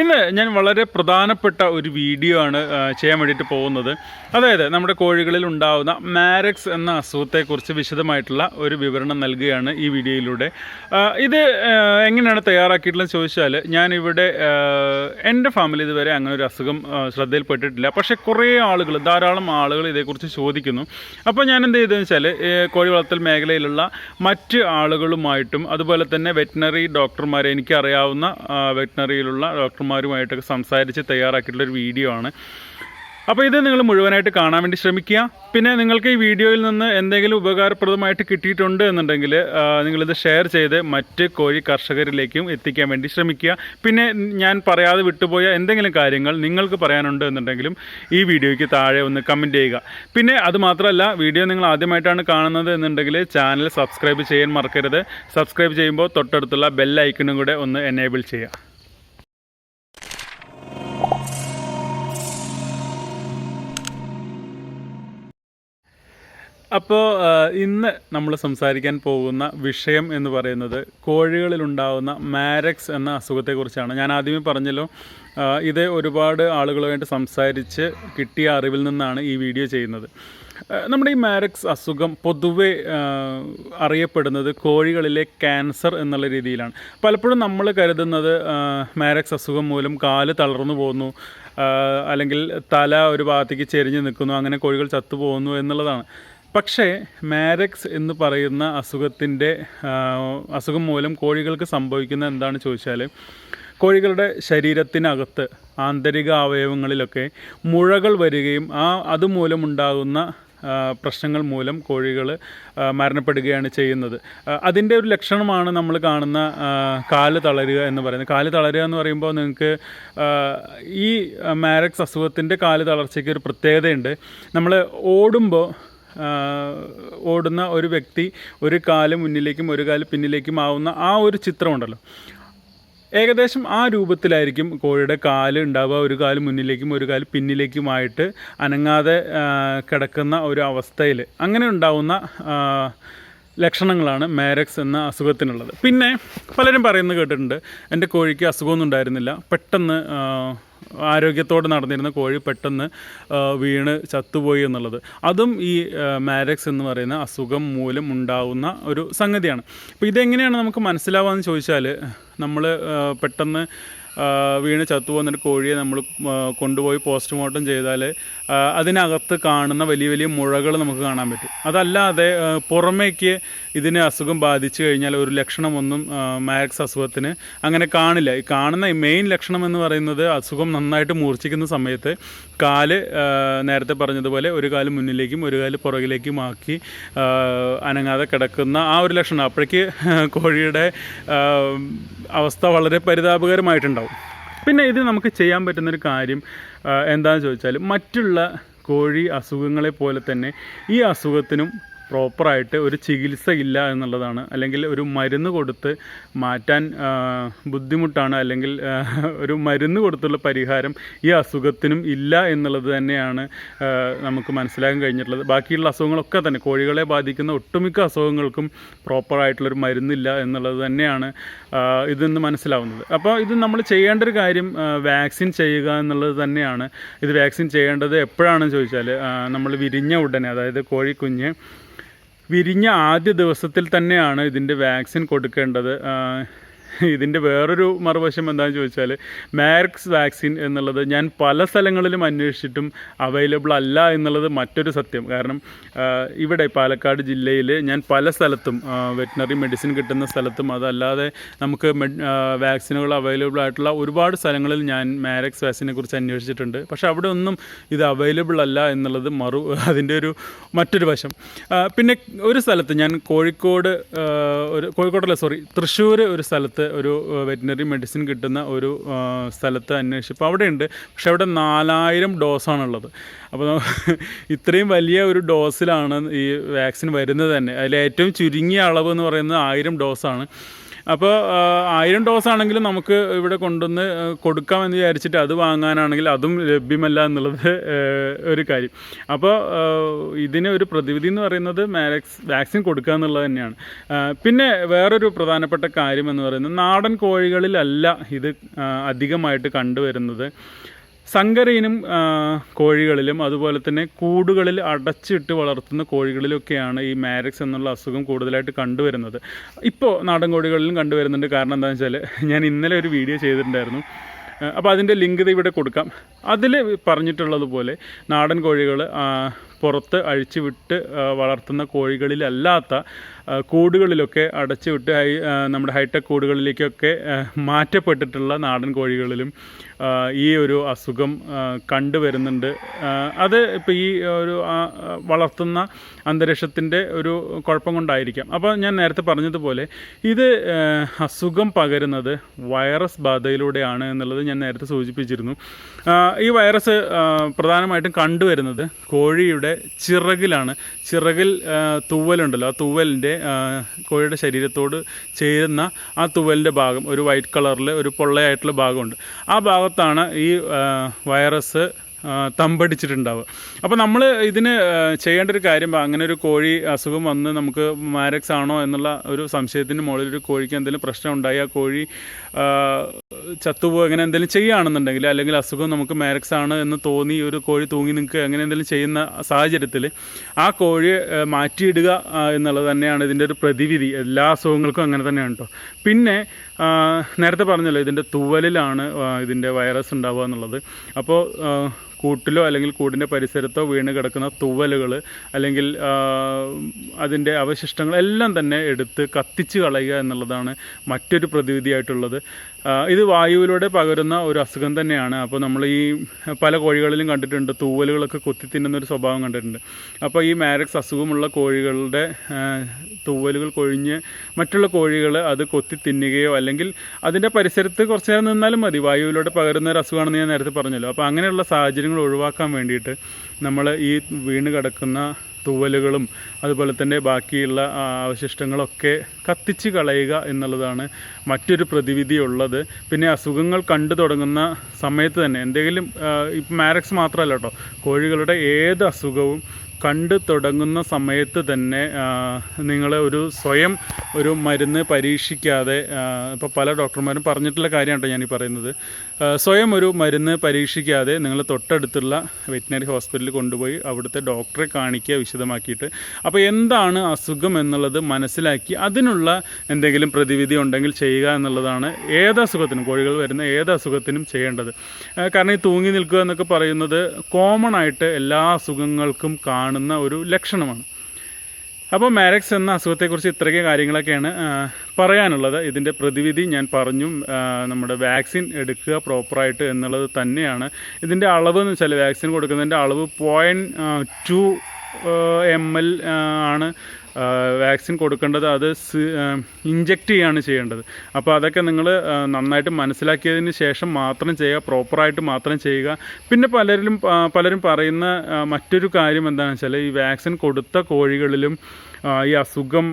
ഇന്ന് ഞാൻ വളരെ പ്രധാനപ്പെട്ട ഒരു വീഡിയോ ആണ് ചെയ്യാൻ വേണ്ടിയിട്ട് പോകുന്നത്. അതായത് നമ്മുടെ കോഴികളിൽ ഉണ്ടാകുന്ന മാരക്സ് എന്ന അസുഖത്തെക്കുറിച്ച് വിശദമായിട്ടുള്ള ഒരു വിവരണം നൽകുകയാണ് ഈ വീഡിയോയിലൂടെ ഇത് എങ്ങനെയാണ് തയ്യാറാക്കിയിട്ടുള്ളത് ചോദിച്ചാൽ ഞാനിവിടെ എന്റെ ഫാമിലി ഇതുവരെ അങ്ങനെ ഒരു അസുഖം ശ്രദ്ധയിൽപ്പെട്ടിട്ടില്ല. പക്ഷേ കുറേ ആളുകൾ ധാരാളം ആളുകൾ ഇതേക്കുറിച്ച് ചോദിക്കുന്നു. അപ്പോൾ ഞാൻ എന്ത് ചെയ്തതെന്ന് വെച്ചാൽ കോഴി വളർത്തൽ മേഖലയിലുള്ള മറ്റ് ആളുകളുമായിട്ടും അതുപോലെ തന്നെ വെറ്റിനറി ഡോക്ടർമാരെ എനിക്കറിയാവുന്ന വെറ്റിനറിയിലുള്ള വെറ്റിനറിയിലുള്ള ഡോക്ടർമാരുമായിട്ടൊക്കെ സംസാരിച്ച് തയ്യാറാക്കിയിട്ടുള്ള ഒരു വീഡിയോ ആണ്. അപ്പോൾ ഇത് നിങ്ങൾ മുഴുവനായിട്ട് കാണാൻ വേണ്ടി ശ്രമിക്കുക. പിന്നെ നിങ്ങൾക്ക് ഈ വീഡിയോയിൽ നിന്ന് എന്തെങ്കിലും ഉപകാരപ്രദമായിട്ട് കിട്ടിയിട്ടുണ്ട് എന്നുണ്ടെങ്കിൽ നിങ്ങളിത് ഷെയർ ചെയ്ത് മറ്റ് കോഴി കർഷകരിലേക്കും എത്തിക്കാൻ വേണ്ടി ശ്രമിക്കുക. പിന്നെ ഞാൻ പറയാതെ വിട്ടുപോയ എന്തെങ്കിലും കാര്യങ്ങൾ നിങ്ങൾക്ക് പറയാനുണ്ട് എന്നുണ്ടെങ്കിലും ഈ വീഡിയോയ്ക്ക് താഴെ ഒന്ന് കമന്റ് ചെയ്യുക. പിന്നെ അതുമാത്രമല്ല വീഡിയോ നിങ്ങൾ ആദ്യമായിട്ടാണ് കാണുന്നത് എന്നുണ്ടെങ്കിൽ ചാനൽ സബ്സ്ക്രൈബ് ചെയ്യാൻ മറക്കരുത്. സബ്സ്ക്രൈബ് ചെയ്യുമ്പോൾ തൊട്ടടുത്തുള്ള ബെൽ ഐക്കണും കൂടെ ഒന്ന് എനേബിൾ ചെയ്യുക. അപ്പോൾ ഇന്ന് നമ്മൾ സംസാരിക്കാൻ പോകുന്ന വിഷയം എന്ന് പറയുന്നത് കോഴികളിലുണ്ടാകുന്ന മാരക്സ് എന്ന അസുഖത്തെക്കുറിച്ചാണ്. ഞാൻ ആദ്യമേ പറഞ്ഞല്ലോ ഇത് ഒരുപാട് ആളുകളുമായിട്ട് സംസാരിച്ച് കിട്ടിയ അറിവിൽ നിന്നാണ് ഈ വീഡിയോ ചെയ്യുന്നത്. നമ്മുടെ ഈ മാരക്സ് അസുഖം പൊതുവെ അറിയപ്പെടുന്നത് കോഴികളിലെ ക്യാൻസർ എന്നുള്ള രീതിയിലാണ്. പലപ്പോഴും നമ്മൾ കരുതുന്നത് മാരക്സ് അസുഖം മൂലം കാൽ തളർന്നു പോകുന്നു അല്ലെങ്കിൽ തല ഒരു ഭാഗത്തേക്ക് ചെരിഞ്ഞ് നിൽക്കുന്നു അങ്ങനെ കോഴികൾ ചത്തുപോകുന്നു എന്നുള്ളതാണ്. പക്ഷേ മാരക്സ് എന്ന് പറയുന്ന അസുഖത്തിന്റെ അസുഖം മൂലം കോഴികൾക്ക് സംഭവിക്കുന്ന എന്താണ് ചോദിച്ചാൽ കോഴികളുടെ ശരീരത്തിനകത്ത് ആന്തരിക അവയവങ്ങളിലൊക്കെ മുഴകൾ വരികയും ആ അതുമൂലമുണ്ടാകുന്ന പ്രശ്നങ്ങൾ മൂലം കോഴികൾ മരണപ്പെടുകയാണ് ചെയ്യുന്നത്. അതിന്റെ ഒരു ലക്ഷണമാണ് നമ്മൾ കാണുന്ന കാൽ തളരുക എന്ന് പറയുന്നത്. കാൽ തളരുക എന്ന് പറയുമ്പോൾ നിങ്ങൾക്ക് ഈ മാരക്സ് അസുഖത്തിന്റെ കാൽ തളർച്ചയ്ക്ക് ഒരു പ്രത്യേകതയുണ്ട്. നമ്മൾ ഓടുമ്പോൾ ഓടുന്ന ഒരു വ്യക്തി ഒരു കാൽ മുന്നിലേക്കും ഒരു കാൽ പിന്നിലേക്കും ആവുന്ന ആ ഒരു ചിത്രമുണ്ടല്ലോ ഏകദേശം ആ രൂപത്തിലായിരിക്കും കോഴിയുടെ കാൽ ഉണ്ടാവുക. ഒരു കാൽ മുന്നിലേക്കും ഒരു കാൽ പിന്നിലേക്കുമായിട്ട് അനങ്ങാതെ കിടക്കുന്ന ഒരു അവസ്ഥയിൽ അങ്ങനെ ഉണ്ടാവുന്ന ലക്ഷണങ്ങളാണ് മാരക്സ് എന്ന അസുഖത്തിനുള്ളത്. പിന്നെ പലരും പറയുന്നത് കേട്ടിട്ടുണ്ട് എന്റെ കോഴിക്ക് അസുഖമൊന്നും ഉണ്ടായിരുന്നില്ല. പെട്ടെന്ന് ആരോഗ്യത്തോടെ നടന്നിരുന്ന കോഴി പെട്ടെന്ന് വീണ് ചത്തുപോയി എന്നുള്ളത്. അതും ഈ മാരക്സ് എന്ന് പറയുന്ന അസുഖം മൂലം ഉണ്ടാവുന്ന ഒരു സംഗതിയാണ്. അപ്പോൾ ഇതെങ്ങനെയാണ് നമുക്ക് മനസ്സിലാവാന്ന് ചോദിച്ചാൽ നമ്മൾ പെട്ടെന്ന് വീണ് ചത്തുപോകുന്നൊരു കോഴിയെ നമ്മൾ കൊണ്ടുപോയി പോസ്റ്റ്മോർട്ടം ചെയ്താൽ അതിനകത്ത് കാണുന്ന വലിയ വലിയ മുഴകൾ നമുക്ക് കാണാൻ പറ്റും. അതല്ലാതെ പുറമേക്ക് ഇതിന് അസുഖം ബാധിച്ചു കഴിഞ്ഞാൽ ഒരു ലക്ഷണമൊന്നും മാക്സ് അസുഖത്തിന് അങ്ങനെ കാണില്ല. ഈ കാണുന്ന മെയിൻ ലക്ഷണം എന്ന് പറയുന്നത് അസുഖം നന്നായിട്ട് മൂർച്ഛിക്കുന്ന സമയത്ത് കാൽ നേരത്തെ പറഞ്ഞതുപോലെ ഒരു കാൽ മുന്നിലേക്കും ഒരു കാൽ പുറകിലേക്കും ആക്കി അനങ്ങാതെ കിടക്കുന്ന ആ ഒരു ലക്ഷണം. അപ്പോഴേക്ക് കോഴിയുടെ അവസ്ഥ വളരെ പരിതാപകരമായിട്ടുണ്ടാവും. പിന്നെ ഇത് നമുക്ക് ചെയ്യാൻ പറ്റുന്നൊരു കാര്യം എന്താണെന്ന് ചോദിച്ചാൽ മറ്റുള്ള കോഴി അസുഖങ്ങളെ പോലെ തന്നെ ഈ അസുഖത്തിനും പ്രോപ്പറായിട്ട് ഒരു ചികിത്സ ഇല്ല എന്നുള്ളതാണ്. അല്ലെങ്കിൽ ഒരു മരുന്ന് കൊടുത്ത് മാറ്റാൻ ബുദ്ധിമുട്ടാണ്. അല്ലെങ്കിൽ ഒരു മരുന്ന് കൊടുത്തുള്ള പരിഹാരം ഈ അസുഖത്തിനും ഇല്ല എന്നുള്ളത് തന്നെയാണ് നമുക്ക് മനസ്സിലാക്കാൻ കഴിഞ്ഞിട്ടുള്ളത്. ബാക്കിയുള്ള അസുഖങ്ങളൊക്കെ തന്നെ കോഴികളെ ബാധിക്കുന്ന ഒട്ടുമിക്ക അസുഖങ്ങൾക്കും പ്രോപ്പറായിട്ടുള്ളൊരു മരുന്നില്ല എന്നുള്ളത് തന്നെയാണ് ഇതിന്ന് മനസ്സിലാവുന്നത്. അപ്പോൾ ഇത് നമ്മൾ ചെയ്യേണ്ട ഒരു കാര്യം വാക്സിൻ ചെയ്യുക എന്നുള്ളത് തന്നെയാണ്. ഇത് വാക്സിൻ ചെയ്യേണ്ടത് എപ്പോഴാണെന്ന് ചോദിച്ചാൽ നമ്മൾ വിരിഞ്ഞ ഉടനെ അതായത് കോഴിക്കുഞ്ഞ് വിരിഞ്ഞ ആദ്യ ദിവസത്തിൽ തന്നെയാണ് ഇതിന്റെ വാക്സിൻ കൊടുക്കേണ്ടത്. ഇതിന്റെ വേറൊരു മറുവശം എന്താണെന്ന് ചോദിച്ചാൽ മാർക്സ് വാക്സിൻ എന്നുള്ളത് ഞാൻ പല സ്ഥലങ്ങളിലും അന്വേഷിച്ചിട്ടും അവൈലബിൾ അല്ല എന്നുള്ളത് മറ്റൊരു സത്യം. കാരണം ഇവിടെ പാലക്കാട് ജില്ലയിൽ ഞാൻ പല സ്ഥലത്തും വെറ്റിനറി മെഡിസിൻ കിട്ടുന്ന സ്ഥലത്തും അതല്ലാതെ നമുക്ക് വാക്സിനുകൾ അവൈലബിൾ ആയിട്ടുള്ള ഒരുപാട് സ്ഥലങ്ങളിൽ ഞാൻ മാരക്സ് വാക്സിനെ കുറിച്ച് അന്വേഷിച്ചിട്ടുണ്ട്. പക്ഷേ അവിടെ ഒന്നും ഇത് അവൈലബിൾ അല്ല എന്നുള്ളത് മറു അതിന്റെ ഒരു മറ്റൊരു വശം. പിന്നെ ഒരു സ്ഥലത്ത് ഞാൻ കോഴിക്കോട് ഒരു കോഴിക്കോടല്ല സോറി തൃശ്ശൂർ ഒരു സ്ഥലത്ത് ഒരു വെറ്റിനറി മെഡിസിൻ കിട്ടുന്ന ഒരു സ്ഥലത്ത് അന്വേഷിച്ചപ്പോൾ അവിടെയുണ്ട്. പക്ഷെ അവിടെ നാലായിരം ഡോസാണുള്ളത്. അപ്പോൾ ഇത്രയും വലിയ ഒരു ഡോസിലാണ് ഈ വാക്സിൻ വരുന്നത് തന്നെ. അതിൽ ഏറ്റവും ചുരുങ്ങിയ അളവ് എന്ന് പറയുന്നത് ആയിരം ഡോസാണ്. അപ്പോൾ ആയിരം ഡോസ് ആണെങ്കിലും നമുക്ക് ഇവിടെ കൊണ്ടുവന്ന് കൊടുക്കാമെന്ന് വിചാരിച്ചിട്ട് അത് വാങ്ങാനാണെങ്കിൽ അതും ലഭ്യമല്ല എന്നുള്ളത് ഒരു കാര്യം. അപ്പോൾ ഇതിന് ഒരു പ്രതിവിധി എന്ന് പറയുന്നത് മാരക്സ് വാക്സിൻ കൊടുക്കുക എന്നുള്ളത് തന്നെയാണ്. പിന്നെ വേറൊരു പ്രധാനപ്പെട്ട കാര്യം എന്ന് പറയുന്നത് നാടൻ കോഴികളിലല്ല ഇത് അധികമായിട്ട് കണ്ടുവരുന്നത്. സങ്കരയിനും കോഴികളിലും അതുപോലെ തന്നെ കൂടുകളിൽ അടച്ചിട്ട് വളർത്തുന്ന കോഴികളിലൊക്കെയാണ് ഈ മാരക്സ് എന്നുള്ള അസുഖം കൂടുതലായിട്ട് കണ്ടുവരുന്നത്. ഇപ്പോൾ നാടൻ കോഴികളിലും കണ്ടുവരുന്നുണ്ട്. കാരണം എന്താണെന്ന് വെച്ചാൽ ഞാൻ ഇന്നലെ ഒരു വീഡിയോ ചെയ്തിട്ടുണ്ടായിരുന്നു. അപ്പോൾ അതിന്റെ ലിങ്ക് ഇവിടെ കൊടുക്കാം. അതിൽ പറഞ്ഞിട്ടുള്ളതുപോലെ നാടൻ കോഴികൾ പുറത്ത് അഴിച്ചുവിട്ട് വളർത്തുന്ന കോഴികളിലല്ലാത്ത കൂടുകളിലൊക്കെ അടച്ചുവിട്ട് ഹൈ നമ്മുടെ ഹൈടെക് കൂടുകളിലേക്കൊക്കെ മാറ്റപ്പെട്ടിട്ടുള്ള നാടൻ കോഴികളിലും ഈ ഒരു അസുഖം കണ്ടുവരുന്നുണ്ട്. അത് ഇപ്പോൾ ഈ ഒരു വളർത്തുന്ന അന്തരീക്ഷത്തിന്റെ ഒരു കുഴപ്പം കൊണ്ടായിരിക്കാം. അപ്പോൾ ഞാൻ നേരത്തെ പറഞ്ഞതുപോലെ ഇത് അസുഖം പകരുന്നത് വൈറസ് ബാധയിലൂടെയാണ് എന്നുള്ളത് ഞാൻ നേരത്തെ സൂചിപ്പിച്ചിരുന്നു. ഈ വൈറസ് പ്രധാനമായിട്ടും കണ്ടുവരുന്നത് കോഴിയുടെ ചിറകിലാണ്. ചിറകിൽ തൂവലുണ്ടല്ലോ. ആ തൂവലിന്റെ കോഴിയുടെ ശരീരത്തോട് ചേരുന്ന ആ തൂവലിന്റെ ഭാഗം ഒരു വൈറ്റ് കളറിൽ ഒരു പൊള്ളയായിട്ടുള്ള ഭാഗമുണ്ട്. ആ ഭാഗത്താണ് ഈ വൈറസ് തമ്പടിച്ചിട്ടുണ്ടാവുക. അപ്പോൾ നമ്മൾ ഇതിന് ചെയ്യേണ്ട ഒരു കാര്യം അങ്ങനെ ഒരു കോഴി അസുഖം വന്ന് നമുക്ക് മാരക്സ് ആണോ എന്നുള്ള ഒരു സംശയത്തിന് മുകളിൽ ഒരു കോഴിക്ക് എന്തെങ്കിലും പ്രശ്നം ഉണ്ടായി ആ കോഴി ചത്തുപോകും അങ്ങനെ എന്തെങ്കിലും ചെയ്യുകയാണെന്നുണ്ടെങ്കിൽ അല്ലെങ്കിൽ അസുഖം നമുക്ക് മാരക്സ് ആണ് എന്ന് തോന്നി ഒരു കോഴി തൂങ്ങി നിൽക്കുക അങ്ങനെ എന്തെങ്കിലും ചെയ്യുന്ന സാഹചര്യത്തിൽ ആ കോഴി മാറ്റിയിടുക എന്നുള്ളത് തന്നെയാണ് ഇതിന്റെ ഒരു പ്രതിവിധി. എല്ലാ അസുഖങ്ങൾക്കും അങ്ങനെ തന്നെയാണ് കേട്ടോ പിന്നെ നേരത്തെ പറഞ്ഞല്ലോ ഇതിന്റെ തൂവലിലാണ് ഇതിന്റെ വൈറസ് ഉണ്ടാവുക എന്നുള്ളത്. അപ്പോൾ കൂട്ടിലോ അല്ലെങ്കിൽ കൂടിന്റെ പരിസരത്തോ വീണ് കിടക്കുന്ന തുവലുകൾ അല്ലെങ്കിൽ അതിന്റെ അവശിഷ്ടങ്ങൾ എല്ലാം തന്നെ എടുത്ത് കത്തിച്ച് കളയുക എന്നുള്ളതാണ് മറ്റൊരു പ്രതിവിധിയായിട്ടുള്ളത്. ഇത് വായുവിലൂടെ പകരുന്ന ഒരു അസുഖം തന്നെയാണ്. അപ്പോൾ നമ്മൾ ഈ പല കോഴികളിലും കണ്ടിട്ടുണ്ട് തൂവലുകളൊക്കെ കൊത്തി തിന്നുന്ന ഒരു സ്വഭാവം കണ്ടിട്ടുണ്ട്. അപ്പോൾ ഈ മാരക്സ് അസുഖമുള്ള കോഴികളുടെ തൂവലുകൾ കൊഴിഞ്ഞ് മറ്റുള്ള കോഴികൾ അത് കൊത്തി തിന്നുകയോ അല്ലെങ്കിൽ അതിന്റെ പരിസരത്ത് കുറച്ച് നേരം നിന്നാലും മതി. വായുവിലൂടെ പകരുന്ന ഒരു അസുഖമാണെന്ന് ഞാൻ നേരത്തെ പറഞ്ഞല്ലോ. അപ്പോൾ അങ്ങനെയുള്ള സാഹചര്യങ്ങൾ ഒഴിവാക്കാൻ വേണ്ടിയിട്ട് നമ്മൾ ഈ വീണ് കിടക്കുന്ന തൂവലുകളും അതുപോലെ തന്നെ ബാക്കിയുള്ള അവശിഷ്ടങ്ങളൊക്കെ കത്തിച്ച് കളയുക എന്നുള്ളതാണ് മറ്റൊരു പ്രതിവിധി ഉള്ളത്. പിന്നെ അസുഖങ്ങൾ കണ്ടു തുടങ്ങുന്ന സമയത്ത് തന്നെ എന്തെങ്കിലും ഇപ്പം മാരക്സ് മാത്രമല്ല കേട്ടോ കോഴികളുടെ ഏത് അസുഖവും കണ്ടു തുടങ്ങുന്ന സമയത്ത് തന്നെ നിങ്ങൾ ഒരു സ്വയം ഒരു മരുന്ന് പരീക്ഷിക്കാതെ ഇപ്പോൾ പല ഡോക്ടർമാരും പറഞ്ഞിട്ടുള്ള കാര്യമാണ് ഞാൻ പറയുന്നത്. സ്വയം ഒരു മരുന്ന് പരീക്ഷിക്കാതെ നിങ്ങൾ തൊട്ടടുത്തുള്ള വെറ്റിനറി ഹോസ്പിറ്റലിൽ കൊണ്ടുപോയി അവിടുത്തെ ഡോക്ടറെ കാണിക്കുക വിശദമാക്കിയിട്ട്. അപ്പോൾ എന്താണ് അസുഖം എന്നുള്ളത് മനസ്സിലാക്കി അതിനുള്ള എന്തെങ്കിലും പ്രതിവിധി ഉണ്ടെങ്കിൽ ചെയ്യുക എന്നുള്ളതാണ് ഏത് അസുഖത്തിനും കോഴികൾ വരുന്ന ഏത് അസുഖത്തിനും ചെയ്യേണ്ടത്. കാരണം ഈ തൂങ്ങി നിൽക്കുക എന്നൊക്കെ പറയുന്നത് കോമൺ ആയിട്ട് എല്ലാ അസുഖങ്ങൾക്കും കാണുന്ന ഒരു ലക്ഷണമാണ്. അപ്പോൾ മാരക്സ് എന്ന അസുഖത്തെക്കുറിച്ച് ഇത്രയൊക്കെ കാര്യങ്ങളൊക്കെയാണ് പറയാനുള്ളത്. ഇതിന്റെ പ്രതിവിധി ഞാൻ പറഞ്ഞു നമ്മുടെ വാക്സിൻ എടുക്കുക പ്രോപ്പറായിട്ട് എന്നുള്ളത് തന്നെയാണ്. ഇതിന്റെ അളവ് എന്ന് വെച്ചാൽ വാക്സിൻ കൊടുക്കുന്നതിന്റെ അളവ് പോയിന്റ് ടു എം എൽ ആണ്. വാക്സിൻ കൊടുക്കേണ്ടത് അത് ഇഞ്ചെക്റ്റ് ചെയ്യാണ് ചെയ്യേണ്ടത്. അപ്പോൾ അതൊക്കെ നിങ്ങൾ നന്നായിട്ട് മനസ്സിലാക്കിയതിന് ശേഷം മാത്രം ചെയ്യുക പ്രോപ്പറായിട്ട് മാത്രം ചെയ്യുക. പിന്നെ പലരിലും പലരും പറയുന്ന മറ്റൊരു കാര്യം എന്താണെന്ന് വെച്ചാൽ ഈ വാക്സിൻ കൊടുത്ത കോഴികളിലും ഈ അസുഖം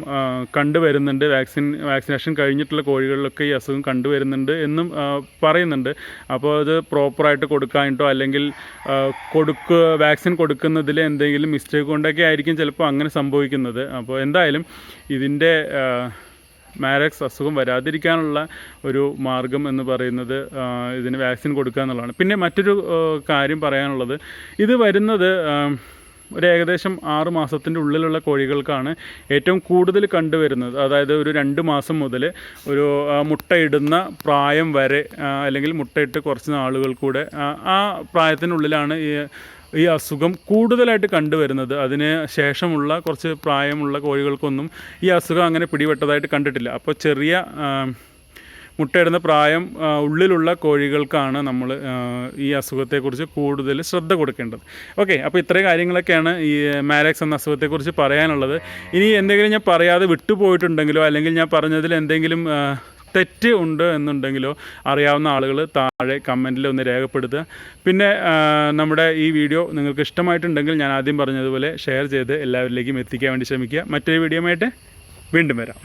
കണ്ടുവരുന്നുണ്ട്. വാക്സിൻ വാക്സിനേഷൻ കഴിഞ്ഞിട്ടുള്ള കോഴികളിലൊക്കെ ഈ അസുഖം കണ്ടുവരുന്നുണ്ട് എന്നും പറയുന്നുണ്ട്. അപ്പോൾ അത് പ്രോപ്പറായിട്ട് കൊടുക്കാനിട്ടോ അല്ലെങ്കിൽ കൊടുക്കുക വാക്സിൻ കൊടുക്കുന്നതിൽ എന്തെങ്കിലും മിസ്റ്റേക്ക് കൊണ്ടൊക്കെ ആയിരിക്കും ചിലപ്പോൾ അങ്ങനെ സംഭവിക്കുന്നത്. അപ്പോൾ എന്തായാലും ഇതിന്റെ മാരക്സ് അസുഖം വരാതിരിക്കാനുള്ള ഒരു മാർഗം എന്ന് പറയുന്നത് ഇതിന് വാക്സിൻ കൊടുക്കുക എന്നുള്ളതാണ്. പിന്നെ മറ്റൊരു കാര്യം പറയാനുള്ളത്. ഇത് വരുന്നത് ഒരു ഏകദേശം ആറ് മാസത്തിന്റെ ഉള്ളിലുള്ള കോഴികൾക്കാണ് ഏറ്റവും കൂടുതൽ കണ്ടുവരുന്നത്. അതായത് ഒരു രണ്ട് മാസം മുതൽ ഒരു മുട്ടയിടുന്ന പ്രായം വരെ അല്ലെങ്കിൽ മുട്ടയിട്ട് കുറച്ച് നാളുകൾ കൂടെ ആ, പ്രായത്തിനുള്ളിലാണ് ഈ ഈ അസുഖം കൂടുതലായിട്ട് കണ്ടുവരുന്നത്. അതിന് ശേഷമുള്ള കുറച്ച് പ്രായമുള്ള കോഴികൾക്കൊന്നും ഈ അസുഖം അങ്ങനെ പിടിപെട്ടതായിട്ട് കണ്ടിട്ടില്ല. അപ്പോൾ ചെറിയ മുട്ടയിടുന്ന പ്രായം ഉള്ളിലുള്ള കോഴികൾക്കാണ് നമ്മൾ ഈ അസുഖത്തെക്കുറിച്ച് കൂടുതൽ ശ്രദ്ധ കൊടുക്കേണ്ടത്. ഓക്കെ അപ്പോൾ ഇത്രയും കാര്യങ്ങളൊക്കെയാണ് ഈ മാരക്സ് എന്ന അസുഖത്തെക്കുറിച്ച് പറയാനുള്ളത്. ഇനി എന്തെങ്കിലും ഞാൻ പറയാതെ വിട്ടുപോയിട്ടുണ്ടെങ്കിലോ അല്ലെങ്കിൽ ഞാൻ പറഞ്ഞതിൽ എന്തെങ്കിലും തെറ്റ് ഉണ്ട് എന്നുണ്ടെങ്കിലോ അറിയാവുന്ന ആളുകൾ താഴെ കമന്റിൽ ഒന്ന് രേഖപ്പെടുത്തുക. പിന്നെ നമ്മുടെ ഈ വീഡിയോ നിങ്ങൾക്ക് ഇഷ്ടമായിട്ടുണ്ടെങ്കിൽ ഞാൻ ആദ്യം പറഞ്ഞതുപോലെ ഷെയർ ചെയ്ത് എല്ലാവരിലേക്കും എത്തിക്കാൻ വേണ്ടി ശ്രമിക്കുക. മറ്റൊരു വീഡിയോ ആയിട്ട് വീണ്ടും വരാം.